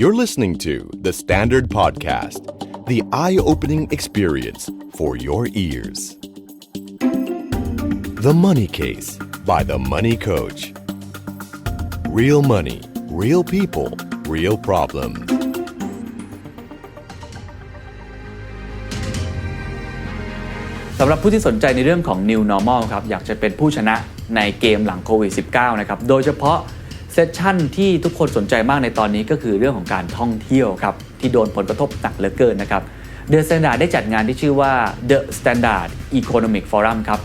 You're listening to The Standard Podcast, the eye opening experience for your ears. The Money Case by The Money Coach. Real money, real people, real problem. สำหรับผู้ที่สนใจในเรื่องของ New Normal ครับ อยากจะเป็นผู้ชนะในเกมหลังโควิด -19 นะครับ โดยเฉพาะ เซสชั่นที่ทุกคนสนใจมากในตอนนี้ก็คือเรื่องของการท่องเที่ยวครับ ที่โดนผลกระทบหนักเหลือเกินนะครับ The Standard ได้จัดงานที่ชื่อว่า The Standard Economic Forum ครับ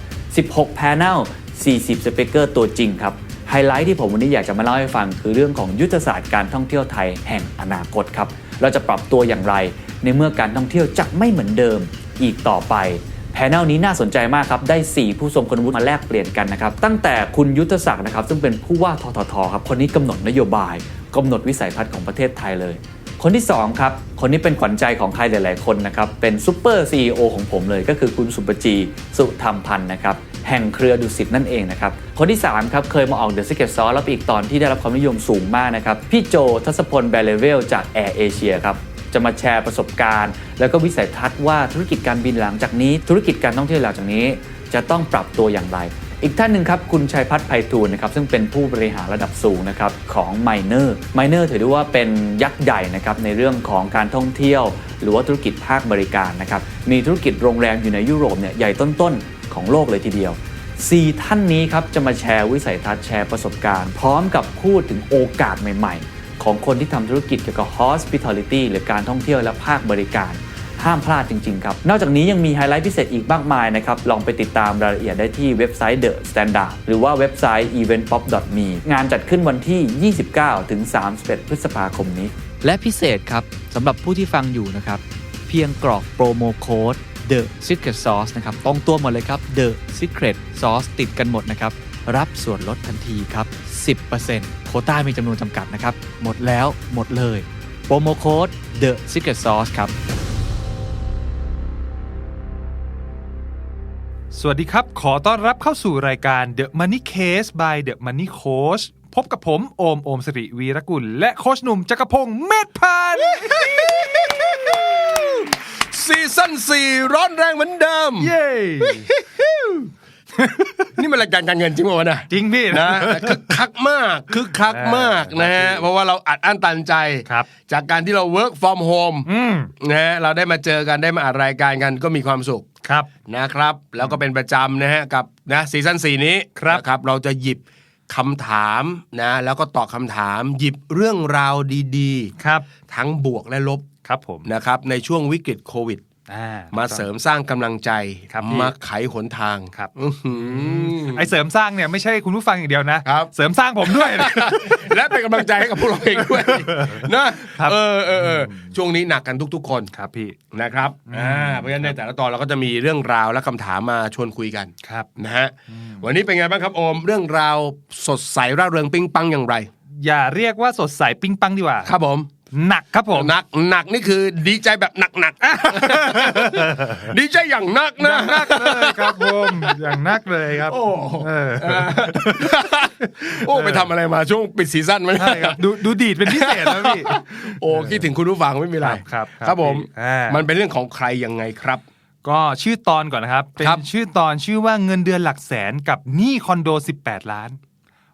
16 panel 40 speaker ตัวจริงครับ ไฮไลท์ที่ผมวันนี้อยากจะมาเล่าให้ฟัง คือเรื่องของยุทธศาสตร์การท่องเที่ยวไทยแห่งอนาคตครับ เราจะปรับตัวอย่างไร ในเมื่อการท่องเที่ยวจะไม่เหมือนเดิมอีกต่อไป แพนลนี้น่าสนใจมากครับ ได้ 4 ผู้ทรงคุณวุฒิมาแลกเปลี่ยนกันนะครับ ตั้งแต่คุณยุทธศักดิ์นะครับ ซึ่งเป็นผู้ว่าทททครับ คนนี้กำหนดนโยบายกำหนดวิสัยทัศน์ของประเทศไทยเลย คนที่ 2 ครับ คนนี้เป็นขวัญใจของใครหลาย ๆ คนนะครับ เป็นซูเปอร์ซีอของผมเลย ก็คือคุณสุปจีสุธรรมพันธ์นะครับแห่งเครือดุสิตนั่นเองนะครับ คนที่ 3 ครับ เคยมาออก The Secret Sauce แล้วอีกตอนที่ได้รับความนิยมสูงมากนะครับ พี่โจทัศพลแบลเลเวลจาก Air Asia ครับ จะมาแชร์ประสบการณ์ แล้วก็วิสัยทัศน์ว่าธุรกิจการบินหลังจากนี้ ธุรกิจการท่องเที่ยวหลังจากนี้ จะต้องปรับตัวอย่างไร อีกท่านหนึ่งครับคุณชัยพัฒน์ไพฑูรย์นะครับซึ่งเป็นผู้บริหารระดับสูงนะครับของ m i n e r m i n e r ถือได้ว่าเป็นยักษ์ใหญ่นะครับในเรื่องของการท่องเที่ยว หรือว่าธุรกิจภาคบริการนะครับมีธุรกิจโรงแรมอยู่ในยุโรปเนี่ยใหญ่ต้นๆของโลกเลยทีเดียว 4 ท่านนี้ครับจะมาแชร์วิสัยทัศน์แชร์ประสบการณ์ พร้อมกับพูดถึงโอกาสใหม่ ๆ ของคนที่ทำธุรกิจเกี่ยวกับ hospitality หรือการท่องเที่ยวและภาคบริการ ห้ามพลาดจริง ๆ ครับ นอกจากนี้ยังมีไฮไลท์พิเศษอีกมากมายนะครับ ลองไปติดตามรายละเอียดได้ที่เว็บไซต์ The Standard หรือว่าเว็บไซต์ eventpop.me งานจัดขึ้นวันที่ 29 ถึง 31 พฤษภาคมนี้ และพิเศษครับสำหรับผู้ที่ฟังอยู่นะครับ เพียงกรอกโปรโมโค้ด The Secret Sauce นะครับตรงตัวหมดเลยครับ The Secret Sauce ติดกันหมดนะครับ รับส่วนลดทันทีครับ 10% ควต้ามีจำนวนจำกัดนะครับ หมดแล้วหมดเลย โปรโมโค้ด The Secret Sauce ครับ สวัสดีครับ ขอต้อนรับเข้าสู่รายการ The Money Case by The Money Coach พบกับผม โอม โอมสิริวีรกุล และโคชหนุ่มจักรพงศ์เมธพันธ์ซีซั่นสี่ร้อนแรงเหมือนเดิม เย้ นี่มันรายการการเงินจริงป่าวะนะจริงพี่นะคึกคักมากคึกคักมากนะฮะเพราะว่าเราอัดอั้นตันใจครับจากการที่เรา work from home อืมนะฮะเราได้มาเจอกันได้มาอัดรายการกันก็มีความสุขครับนะครับ แล้วก็เป็นประจำนะฮะกับนะซีซั่นสี่นี้ครับนะครับ เราจะหยิบคำถามนะ แล้วก็ตอบคำถาม หยิบเรื่องราวดีครับๆทั้งบวกและลบครับผมนะครับในช่วงวิกฤตโควิดอ่า มาเสริมสร้างกำลังใจครับพี่มาไขหนทางครับอื้อหือไอเสริมสร้างเนี่ยไม่ใช่คุณผู้ฟังอย่างเดียวนะครับเสริมสร้างผมด้วย และเป็นกำลังใจให้กับพวกเราเองด้วยนะครับเออเออเออช่วงนี้หนักกันทุก ๆ คนครับพี่นะครับอ่าเพราะฉะนั้นในแต่ละตอนเราก็จะมีเรื่องราวและคำถามมาชวนคุยกันครับนะฮะวันนี้เป็นไงบ้างครับโอม เรื่องราวสดใสร่าเริงปิ๊งปังอย่างไร อย่าเรียกว่าสดใสปิ้งปังดีกว่าครับผม หนักครับผม หนักหนักนี่คือดีใจแบบหนักหนักๆดีใจอย่างหนักอนะย่างนักเลยครับผมอย่างนักเลยครับ โอ้เออโอ้ไปทำอะไรมาช่วงปิดซีซั่นไหมใช่ครับดูดูดีดเป็นพิเศษนะพี่โอ้คิดถึงคุณผู้ฟังไม่มีไรครับ ครับครับผมอ่ามัมันเป็นเรื่องของใครยังไงครับก็ชื่อตอนก่อนนะครับ เป็นครับชื่อตอนชื่อว่าเงินเดือนหลักแสนกับหนี้คอนโด 18 ล้าน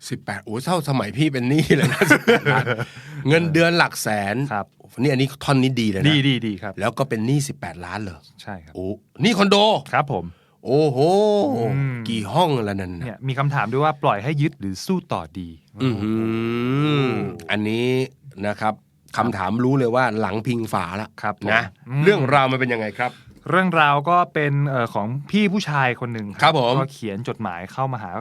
สิบแปดโอ้เท่าสมัยพี่เป็นหนี้เลยนะ18ล้านเงินเดือนหลักแสนครับนี่อันนี้ท่อนนี้ดีเลยนะดีดีดีครับ แล้วก็เป็นหนี้สิบแปดล้านเหรอใช่ครับโอ้หนี่คอนโดครับผม โอ้โหอืมกี่ห้องแล้วนั่นเนี่ยนะมีคำถามด้วยว่าปล่อยให้ยึดหรือสู้ต่อดีอือหืออันนี้นะครับคำถามรู้เลยว่าหลังพิงฝาละครับผมนะอืมเรื่องราวมันเป็นยังไงครับ เรื่องราวก็เป็นเอ่อของพี่ผู้ชายคนหนึ่งครับผมก็เขียนจดหมายเข้ามาหา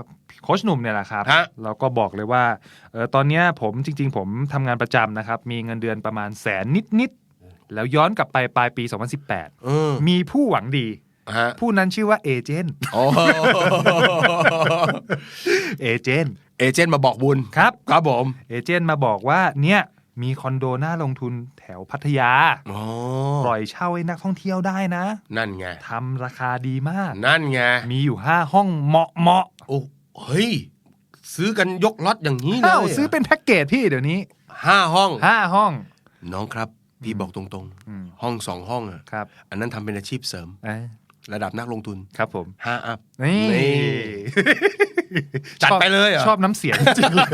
โค้ชหนุ่มเนี่ยแหละครับฮะ แล้วก็บอกเลยว่าเออตอนเนี้ยผมจริง ๆ ผมทำงานประจำนะครับ มีเงินเดือนประมาณแสนนิดๆแล้วย้อนกลับไปปลายปี 2018 เออมีผู้หวังดี ฮะผู้นั้นชื่อว่าเอเจนต์โอ้เอเจนต์เอเจนต์มาบอกบุญ ครับ ครับผม เอเจนต์มาบอกว่าเนี่ย มีคอนโดน่าลงทุนแถวพัทยาอ๋อปล่อยเช่าให้นักท่องเที่ยวได้นะ นั่นไงทำราคาดีมาก นั่นไง มีอยู่ห้าห้องเหมาะเหมาะโอ้เฮ้ย ซื้อกันยกล็อตอย่างนี้เลอ้าวยซื้อเป็นแพ็กเกจพี่เดี๋ยวนี้ห้าห้องห้าห้อง น้องครับ พี่บอกตรงอืมๆห้องสองห้องอะครับอันนั้นทำเป็นอาชีพเสริมเอ้ย ระดับนักลงทุนครับผมห้าอัพนี่นี่จัดไปเลยเหรอชอบน้ำเสียงจริงๆเลย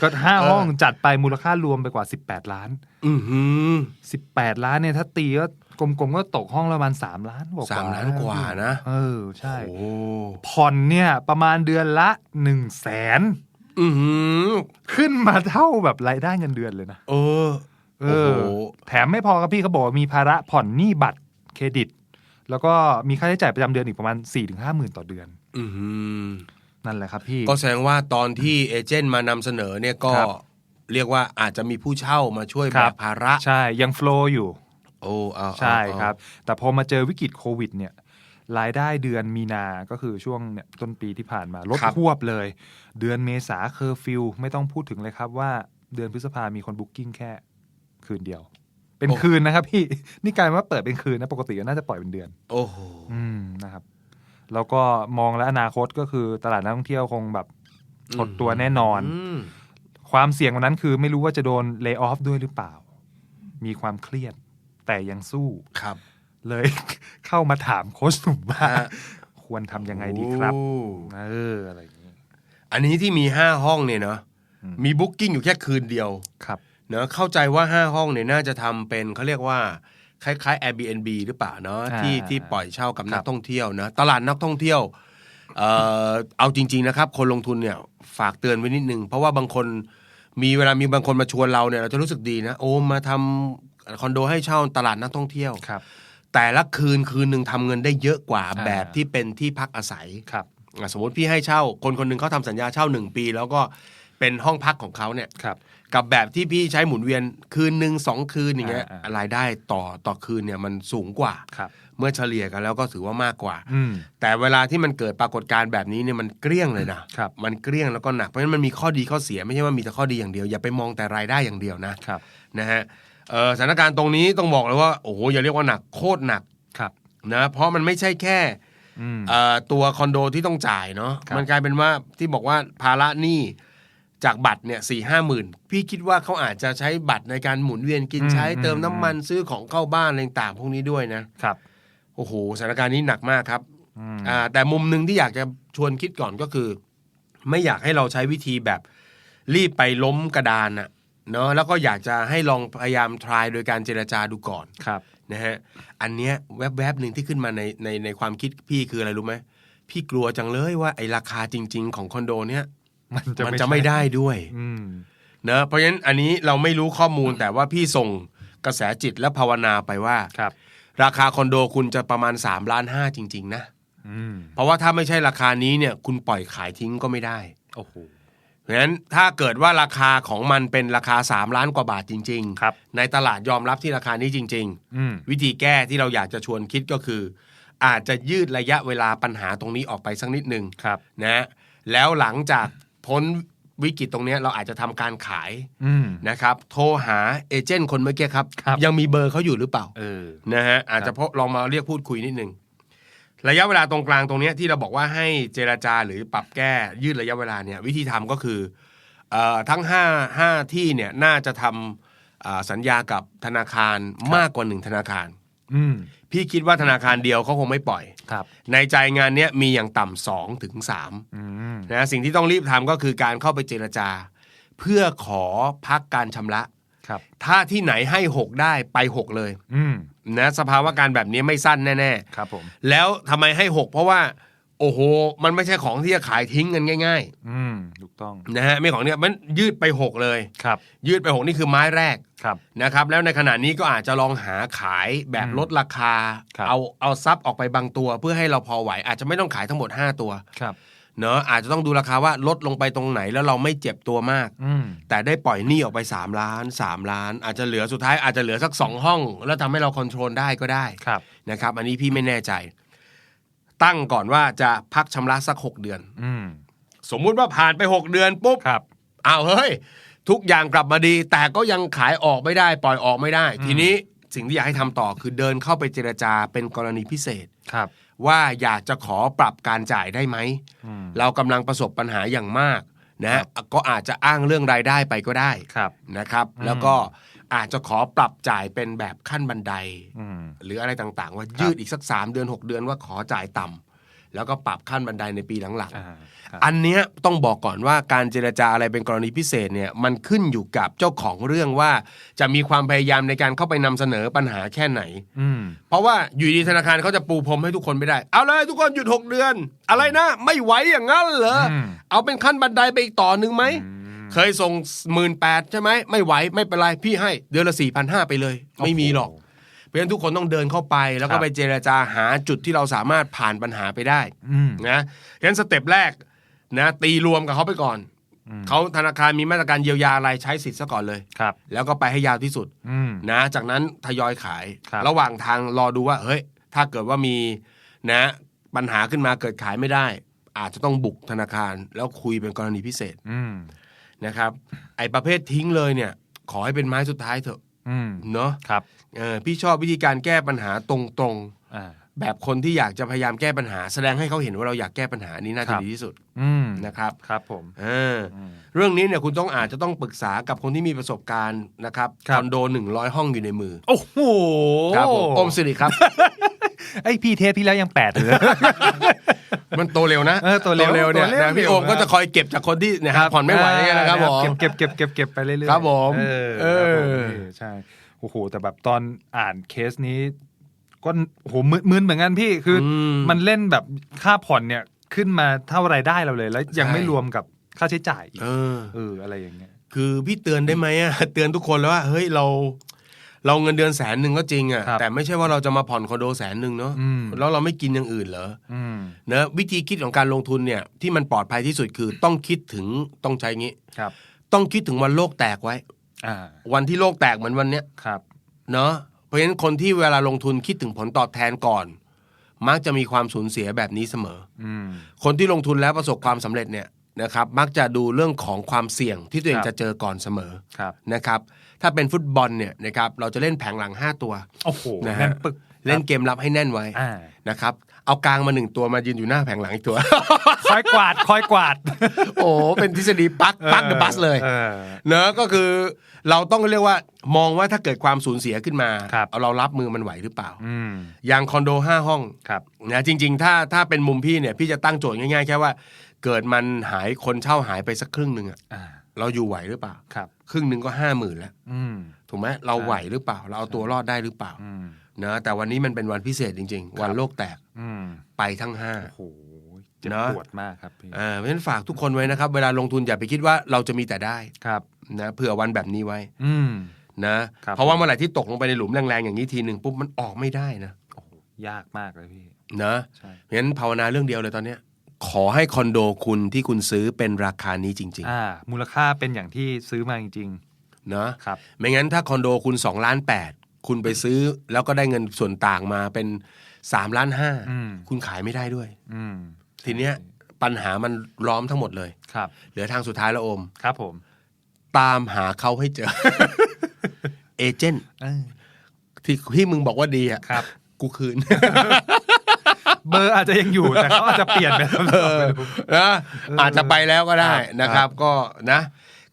ก็ห้าห้องจัดไปมูลค่ารวมไปกว่า18ล้าน อือหือ18ล้านเนี่ยถ้าตีก็กลมๆก็ตกห้องละประมาณ3ล้านกว่าๆสามล้านกว่านะ เออ ใช่โอ้ผ่อนเนี่ย ประมาณเดือนละ1นึ่งแสนอือหือขึ้นมาเท่าแบบรายได้เงินเดือนเลยนะ เออ เอโอ้อโหแถมไม่พอครับพี่เขาบอกว่ามีภาระผ่อนหนี้บัตรเครดิต แล้วก็มีค่าใช้จ่ายประจำเดือนอีกประมาณ4ี่ถึงห้าหมื่นต่อเดือนอือหือนั่นแหละครับพี่ก็แสดงว่าตอนที่เอเจนต์มานำเสนอเนี่ยก็ครับเรียกว่าอาจจะมีผู้เช่ามาช่วยคแบรับกภาระ ใช่ยังโฟลว์อยู่ โอ้เอาเอาใช่เอาครับ แต่พอมาเจอวิกฤตโควิดเนี่ยรายได้เดือนมีนา ก็คือช่วงเนี่ยต้นปีที่ผ่านมาลดครับควบเลย เดือนเมษาเคอร์ฟิวไม่ต้องพูดถึงเลยครับว่าเดือนพฤษภามีคนบุ๊กิ้งแค่ คืนเดียว เป็นคืนนะครับ พี่นี่กลายเป็นว่าเปิดเป็นคืนนะปกติก็น่าจะปล่อยเป็นเดือน โอ้โหอืมนะครับ แล้วก็มองและอนาคตก็คือตลาดนักท่องเที่ยวคงแบบหดตัวแน่นอนมความเสี่ยงวันนั้นคือไม่รู้ว่าจะโดนเลิกออฟด้วยหรือเปล่า มีความเครียด แต่ยังสู้ครับ เลยเข้ามาถามโค้ชหนุ่มว่าฮะควรทำยังไงดีครับโอ้เอออะไรอย่างนี้ อันนี้ที่มีห้าห้องเนี่ยเนาะอืมมีบุ๊กิ้งอยู่แค่คืนเดียวครับ เนอะเข้าใจว่าห้าห้องเนี่ยน่าจะทำเป็นเขาเรียกว่าคล้ายๆ Airbnb หรือเปล่าเนาะอ่าที่ที่ปล่อยเช่ากับครับนักท่องเที่ยวนะตลาดนักท่องเที่ยวเอ่อเอาจริง ๆนะครับ คนลงทุนเนี่ยฝากเตือนไว้นิดนึงเพราะว่าบางคนมีเวลามีบางคนมาชวนเราเนี่ยเราจะรู้สึกดีนะโอ้มาทำคอนโดให้เช่าตลาดนักท่องเที่ยวครับ แต่ละคืนคืนหนึ่งทำเงินได้เยอะกว่าอ่าแบบที่เป็นที่พักอาศัยครับอะสมมติพี่ให้เช่า คนคนหนึ่งเขาทำสัญญาเช่าหนึ่งปี แล้วก็เป็นห้องพักของเขาเนี่ยครับ กับแบบที่พี่ใช้หมุนเวียนคืนหนึ่งสองคืนอย่างเงี้ยอ่าอ่ารายได้ต่อต่อคืนเนี่ยมันสูงกว่า ครับเมื่อเฉลี่ยกันแล้วก็ถือว่ามากกว่า อืม แต่เวลาที่มันเกิดปรากฏการณ์แบบนี้เนี่ยมันเกลี้ยงเลยนะครับ มันเกลี้ยงแล้วก็หนักเพราะฉะนั้นมันมีข้อดีข้อเสียไม่ใช่ว่ามีแต่ข้อดีอย่างเดียวอย่าไปมองแต่รายได้อย่างเดียวนะครับ นะฮะเอ่อสถานการณ์ตรงนี้ต้องบอกเลยว่าโอ้โหอย่าเรียกว่าหนักโคตรหนักครับนะเพราะมันไม่ใช่แค่อืม เอ่อตัวคอนโดที่ต้องจ่ายเนาะครับ มันกลายเป็นว่าที่บอกว่าภาระหนี้ จากบัตรเนี่ยสี่ห้าหมื่นพี่คิดว่าเขาอาจจะใช้บัตรในการหมุนเวียนกินใช้เติมน้ำมันซื้อของเข้าบ้านอะไรต่างๆพวกนี้ด้วยนะครับโอ้โหสถานการณ์นี้หนักมากครับอืมอ่าแต่มุมหนึ่งที่อยากจะชวนคิดก่อนก็คือ ไม่อยากให้เราใช้วิธีแบบรีบไปล้มกระดานน่ะเนาะแล้วก็อยากจะให้ลองพยายามทรายโดยการเจรจาดูก่อนครับนะฮะอันเนี้ยแวบๆหนึ่งที่ขึ้นมาในในในความคิดพี่คืออะไรรู้ไหมพี่กลัวจังเลยว่าไอ้ราคาจริง ๆ ของคอนโดเนี้ย มันจะมันไม่จะไม่ใช่ได้ด้วยอืมเนอะเพราะฉะนั้นอันนี้เราไม่รู้ข้อมูลแต่ว่าพี่ส่งกระแสจิตและภาวนาไปว่าครับ ราคาคอนโดคุณจะประมาณ3ล้านห้าจริง ๆ นะอืมเพราะว่าถ้าไม่ใช่ราคานี้เนี่ย คุณปล่อยขายทิ้งก็ไม่ได้โอ้โหเพราะฉะนั้นถ้าเกิดว่าราคาของมันเป็นราคา3ล้านกว่าบาทจริงครับ ในตลาดยอมรับที่ราคานี้จริงๆอืมวิธีแก้ที่เราอยากจะชวนคิดก็คือ อาจจะยืดระยะเวลาปัญหาตรงนี้ออกไปสักนิดหนึ่งครับนะ แล้วหลังจาก พ้นวิกฤตตรงเนี้ยเราอาจจะทำการขายอืมนะครับ โทรหาเอเจนต์คนเมื่อกี้ครับครับยังมีเบอร์เขาอยู่หรือเปล่าเออนะฮะอาจจะพบลองมาเรียกพูดคุยนิดนึงระยะเวลาตรงกลางตรงเนี้ยที่เราบอกว่าให้เจราจาหรือปรับแก้ยืดระยะเวลาเนี่ยวิธีทำก็คือเอ่อทั้งห้าห้าที่เนี่ยน่าจะทำอ่าสัญญากับธนาคารมากกว่าหนึ่งธนาคารอืม พี่คิดว่าธนาคารเดียวเขาคงไม่ปล่อยครับ ในใจงานเนี้ยมีอย่างต่ำสองถึงสามอืมนะสิ่งที่ต้องรีบทำก็คือการเข้าไปเจรจา เพื่อขอพักการชำระครับ ถ้าที่ไหนให้6ได้ไป6เลยอืมนะสภาวะการแบบนี้ไม่สั้นแน่ครับผมๆแล้วทำไมให้6เพราะว่า โอ้โห มันไม่ใช่ของที่จะขายทิ้งกันง่ายอืมถูกต้องๆนะฮะไม่ของเนี้ยมันยืดไป6เลย ครับ ยืดไป6นี่คือไม้แรกครับ นะครับ แล้วในขณะนี้ก็อาจจะลองหาขายแบบอืมลดราคา ครับ เอาเอาซับออกไปบางตัว เพื่อให้เราพอไหว อาจจะไม่ต้องขายทั้งหมด 5 ตัวครับ เนอะอาจจะต้องดูราคาว่าลดลงไปตรงไหนแล้วเราไม่เจ็บตัวมาก อืม แต่ได้ปล่อยหนี้ออกไป 3 ล้าน 3 ล้าน อาจจะเหลือสุดท้ายอาจจะเหลือสัก 2 ห้อง แล้วทำให้เราคอนโทรลได้ก็ได้ครับ นะครับ อันนี้พี่ไม่แน่ใจ ตั้งก่อนว่าจะพักชำระสัก6เดือน อืมสมมุติว่าผ่านไป6เดือนปุ๊บครับอ้าวเฮ้ย ทุกอย่างกลับมาดี แต่ก็ยังขายออกไม่ได้ ปล่อยออกไม่ได้อืมทีนี้สิ่งที่อยากให้ทำต่อคือเดินเข้าไปเจรจาเป็นกรณีพิเศษครับ ว่าอยากจะขอปรับการจ่ายได้ไหมอืมเรากำลังประสบปัญหาอย่างมากนะก็อาจจะอ้างเรื่องรายได้ไปก็ได้ครับนะครับอืมแล้วก็ อาจจะขอปรับจ่ายเป็นแบบขั้นบันไดอืมหรืออะไรต่างๆ ว่ายืดอีกสัก 3 เดือน 6 เดือนว่าขอจ่ายต่ำแล้วก็ปรับขั้นบันไดในปีหลังอ่าครับๆอันเนี้ยต้องบอกก่อนว่าการเจรจาอะไรเป็นกรณีพิเศษเนี่ยมันขึ้นอยู่กับเจ้าของเรื่องว่า จะมีความพยายามในการเข้าไปนำเสนอปัญหาแค่ไหนอืมเพราะว่าอยู่ดีธนาคารเขาจะปูพรมให้ทุกคนไม่ได้ เอาเลยทุกคนหยุด 6 เดือน อะไรนะ ไม่ไหวอย่างนั้นเหรออมเอาเป็นขั้นบันไดไปอีกต่อหนึ่งไหมอืม เคยส่งหมื่นแปดใช่ไหมไม่ไหวไม่เป็นไรพี่ให้เดือนละสี่พันห้าไปเลย ไม่มีหรอก เพราะฉะนั้นทุกคนต้องเดินเข้าไป แล้วครัก็บไปเจรจาหาจุดที่เราสามารถผ่านปัญหาไปได้อืมนะฉะนั้นสเต็ปแรกนะตีรวมกับเขาไปก่อนอืมเขาธนาคารมีมาตรการเยียวยาอะไรใช้สิทธิ์ซะก่อนเลยครับ แล้วก็ไปให้ยาวที่สุดอืมนะ จากนั้นทยอยขายครับระหว่างทางรอดูว่าเฮ้ย ถ้าเกิดว่ามีนะปัญหาขึ้นมาเกิดขายไม่ได้ อาจจะต้องบุกธนาคารแล้วคุยเป็นกรณีพิเศษอืม นะครับ ไอ้ประเภททิ้งเลยเนี่ย ขอให้เป็นไม้สุดท้ายเถอะอืมเนาะครับเออพี่ชอบวิธีการแก้ปัญหาตรงอ่าๆแบบคนที่อยากจะพยายามแก้ปัญหา แสดงให้เขาเห็นว่าเราอยากแก้ปัญหานี้น่าคจะรับดีที่สุดอืมนะครับครับผมเอออืมเรื่องนี้เนี่ยคุณต้องอาจจะต้องปรึกษากับคนที่มีประสบการณ์นะครับครับคอนโดหนึ่งร้อยห้องอยู่ในมือ โอ้โหครับผมอมสิริครับไอยพี่เทปที่แล้วยังแปดเลย มันโตเร็วนะเออโตเร็วเนี่ยโตเร็ว นะพี่โอมเร็วก็จะคอยเก็บจากคนที่เนี่ยฮะผ่อนไม่ไหวอย่างเงี้ยนะครับผม เก็บเก็บเก็บเก็บไปเรื่อยๆครับผมเออเออ ครับผมนี่ใช่โอ้โหแต่แบบตอนอ่านเคสนี้ ก็โอ้โหมึนมึนเหมือนกันพี่คืออมมันเล่นแบบค่าผ่อนเนี่ยขึ้นมาเท่ารายได้เราเลย แล้วยังใช่ ไม่รวมกับค่าใช้จ่ายอีกเออ เอออะไรอย่างเงี้ย คือพี่เตือนได้ไหมอะ เตือนทุกคนแล้วว่าเฮ้ยเรา เราเงินเดือนแสนหนึ่งก็จริงอะครับแต่ไม่ใช่ว่าเราจะมาผ่อนคอนโดแสนหนึ่งเนาะอืมแล้วเราไม่กินอย่างอื่นเหรออืมเนะวิธีคิดของการลงทุนเนี่ยที่มันปลอดภัยที่สุดคือต้องคิดถึงต้องใช้งี้ครับ ต้องคิดถึงวันโลกแตกไว้อ่าวันที่โลกแตกเหมือนวันเนี้ยครับเนาะเพราะฉะนั้นคนที่เวลาลงทุนคิดถึงผลตอบแทนก่อน มักจะมีความสูญเสียแบบนี้เสมออืมคนที่ลงทุนแล้วประสบความสำเร็จเนี่ย นะครับมักจะดูเรื่องของความเสี่ยงที่ตัวเองครับจะเจอก่อนเสมอครับนะครับถ้าเป็นฟุตบอลเนี่ยนะครับเราจะเล่นแผงหลัง 5 ตัวโอ้โหนะแน่ฮะนปึกเล่นเกมรับให้แน่นไว้อ่านะครับ เอากลางมาหนึ่งตัวมายืนอยู่หน้าแผงหลังอีกตัว คอยกวาดคอยกวาด โอ้เป็นทฤษฎีปักปักเดอะบัสเลยออเนอะก็คือ เราต้องเรียกว่ามองว่าถ้าเกิดความสูญเสียขึ้นมาครับเอาเรารับมือมันไหวหรือเปล่าอืมอย่างคอนโดห้าห้องครับนะจริง ๆ ถ้าถ้าเป็นมุมพี่เนี่ยพี่จะตั้งโจทย์ง่ายๆแค่ว่า เกิดมันหายคนเช่าหายไปสักครึ่งหนึ่งอะอ่าเราอยู่ไหวหรือเปล่าครับ ครึ่งหนึ่งก็ห้าหมื่นแล้วอืมถูกไหมเราไหวหรือเปล่า เราเอาตัวรอดได้หรือเปล่าอืม นะแต่วันนี้มันเป็นวันพิเศษจริง ๆ วันโลกแตกอืมไปทั้งห้าโอ้โหเจ็บเนอะปวดมากครับพี่อ่าเพราะฉะนั้นฝากทุกคนไว้นะครับ เวลาลงทุนอย่าไปคิดว่าเราจะมีแต่ได้ครับนะเผื่อวันแบบนี้ไว้ อืมนะครับเพราะว่าเมื่อไหร่ที่ตกลงไปในหลุมแรงๆอย่างนี้ทีหนึ่งปุ๊บมันออกไม่ได้นะโอ้โหยากมากเลยพี่นะใช่เพราะฉะนั้นภาวนาเรื่องเดียวเลยตอนเนี้ยขอให้คอนโดคุณที่คุณซื้อเป็นราคานี้จริงอ่า มูลค่าเป็นอย่างที่ซื้อมาจริงๆนะๆครับไม่งั้นถ้าคอนโดคุณ2ล้าน8 คุณไปซื้อแล้วก็ได้เงินส่วนต่างมาเป็น3ล้านอืม5คุณขายไม่ได้ด้วยอืมทีเนี้ยปัญหามันล้อมทั้งหมดเลยครับ เหลือทางสุดท้ายแล้วโอมครับ ผม ตามหาเขาให้เจอ เอเจนต์เออที่ที่มึงบอกว่าดีอะครับ กูคืน เบอร์อาจจะยังอยู่แต่เขาอาจจะเปลี่ยนไปแล้วเออนะอาจจะไปแล้วก็ได้ครับนะครับ ก็นะ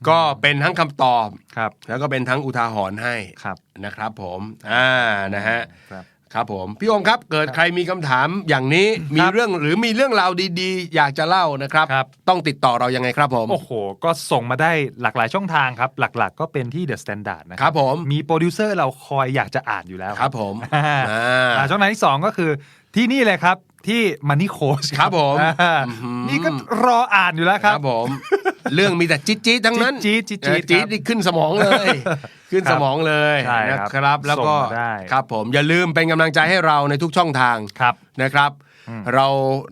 ก็เป็นทั้งคำตอบครับ แล้วก็เป็นทั้งอุทาหรณ์ให้ครับนะครับ ผมอ่านะฮะครับครับผมพี่โอมครับเกิดใครมีคำถามอย่างนี้มีเรื่องหรือมีเรื่องราวดีๆ อยากจะเล่านะครับครับ ต้องติดต่อเรายังไงครับผมโอ้โห ก็ส่งมาได้หลากหลายช่องทางครับ หลักๆ ก็เป็นที่ The Standard นะคครัรับผมมีโปรดิวเซอร์เราคอยอยากจะอ่านอยู่แล้วครับผมอ่าอ่าอ่าช่องทางที่ 2 ก็คือที่นี่เลยครับที่ Money Coach ครับผมอ่าอื้อหือนี่ก็รออ่านอยู่แล้วคครัรับบผม เรื่องมีแต่จี๊ดจี๊ดทั้งนั้นจี๊ดจี๊ดจี๊ดเออจี๊ดครับนี่ขึ้นสมองเลย ขึ้นสมองเลยใช่นะครับ แล้วก็ส่งมาได้ครับผมอย่าลืมเป็นกำลังใจให้เราในทุกช่องทางครับนะครับอืมเรา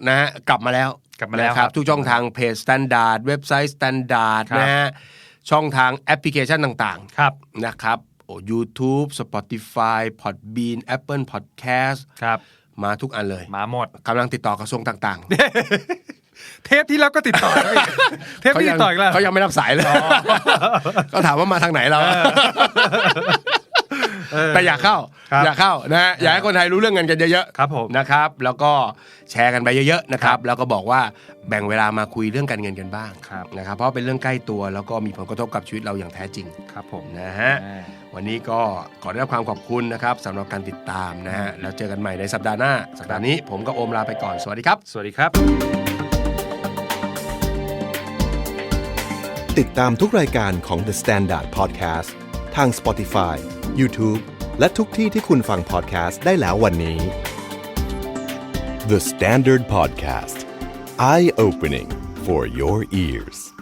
นะฮะกลับมาแล้วกลับมาแล้วนะคครัรับบทุกช่องทางเพจ Standard เว็บไซต์ Standard ครับนะฮะช่องทางแอปพลิเคชันต่างครับๆนะครับโอ้ YouTube Spotify Podbean Apple Podcast ครับมาทุกอันเลย มาหมดกำลังติดต่อกระทรวงต่าง เทปที่แล้วก็ติดต่อแล้วอีกเทๆปที่ติดต่ออีกแล้ว เขายังไม่รับสายเลยเขาถามว่ามาทางไหนเราเอเออแต่อยากเข้าครับอยากเข้านะฮะอยากให้คนไทยรู้เรื่องเงินกันเยอะครับผมๆนะครับ แล้วก็แชร์กันไปเยอะๆนะครับแล้วก็บอกว่าแบ่งเวลามาคุยเรื่องการเงินกันบ้างครับนะครับเพราะเป็นเรื่องใกล้ตัวแล้วก็มีผลกระทบกับชีวิตเราอย่างแท้จริงครับผมนะฮะวันนี้ก็ขอได้รับความขอบคุณนะครับสำหรับการติดตามนะฮะแล้วเจอกันใหม่ในสัปดาห์หน้า สัปดาห์นี้ผมกับโอมลาไปก่อนสวัสดีครับ สวัสดีครับ ติดตามทุกรายการของ The Standard Podcast ทาง Spotify, YouTube และทุกที่ที่คุณฟัง podcast ได้แล้ววันนี้ The Standard Podcast Eye Opening for your ears